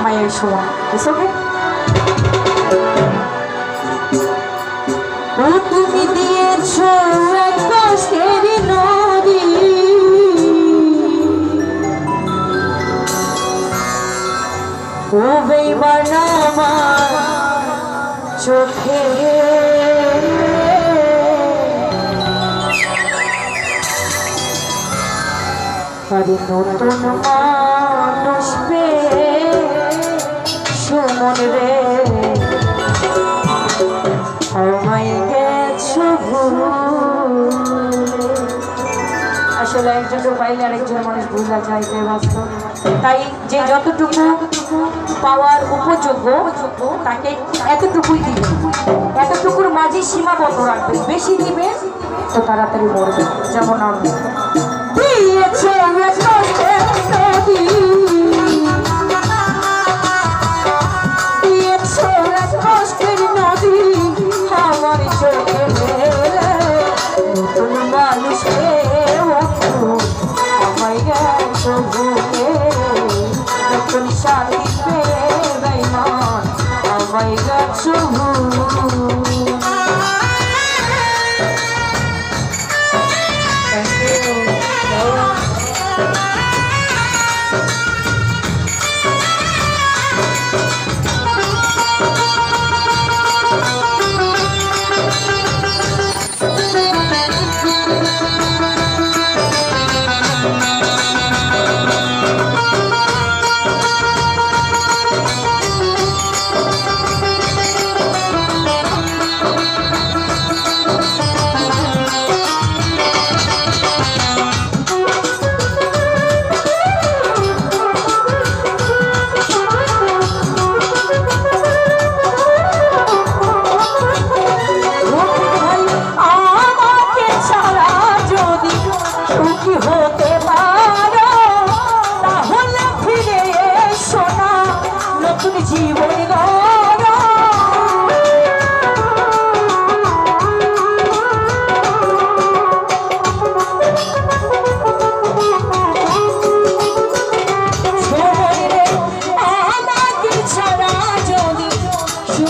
my Yeshua. It's okay? ও তুমি দিয়েছ এক কষ্টের নদী ও বেইবার আমার চোখে আরে নতুন মানুষ পেয়ে আসলে একজনের বাইরে আরেকজন মানুষ বোঝা যায় যে বাস্তব তাই যে যতটুকু পাওয়ার উপযোগ্য, তাকে এতটুকুই দিবে। এতটুকুর মাঝে সীমাবদ্ধ রাখবে। বেশি দিবে, তো তাড়াতাড়ি বলবে যেমন আমি। দিয়েছে ইয়ে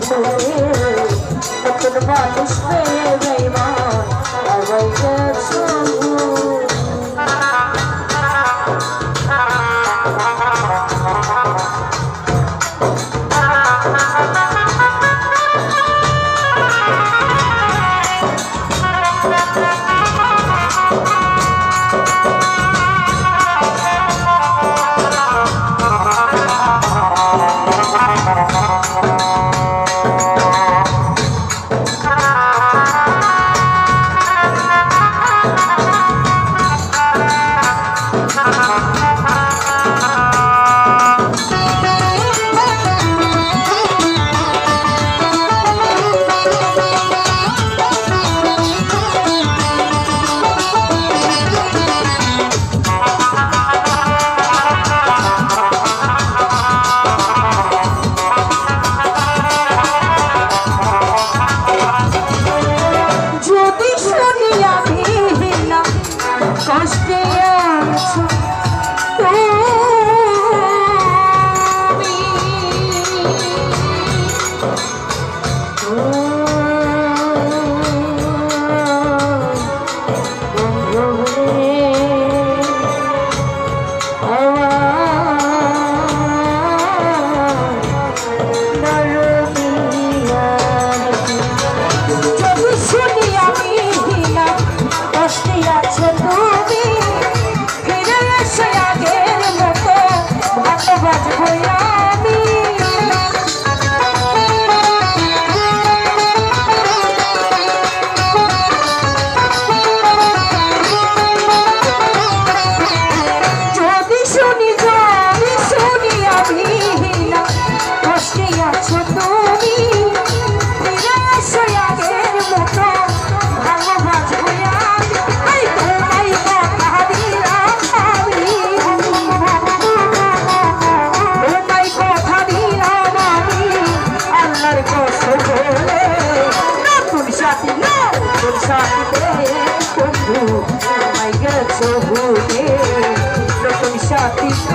চলে নতুন মানুষ পেয়ে বেমান বহুতে নতুন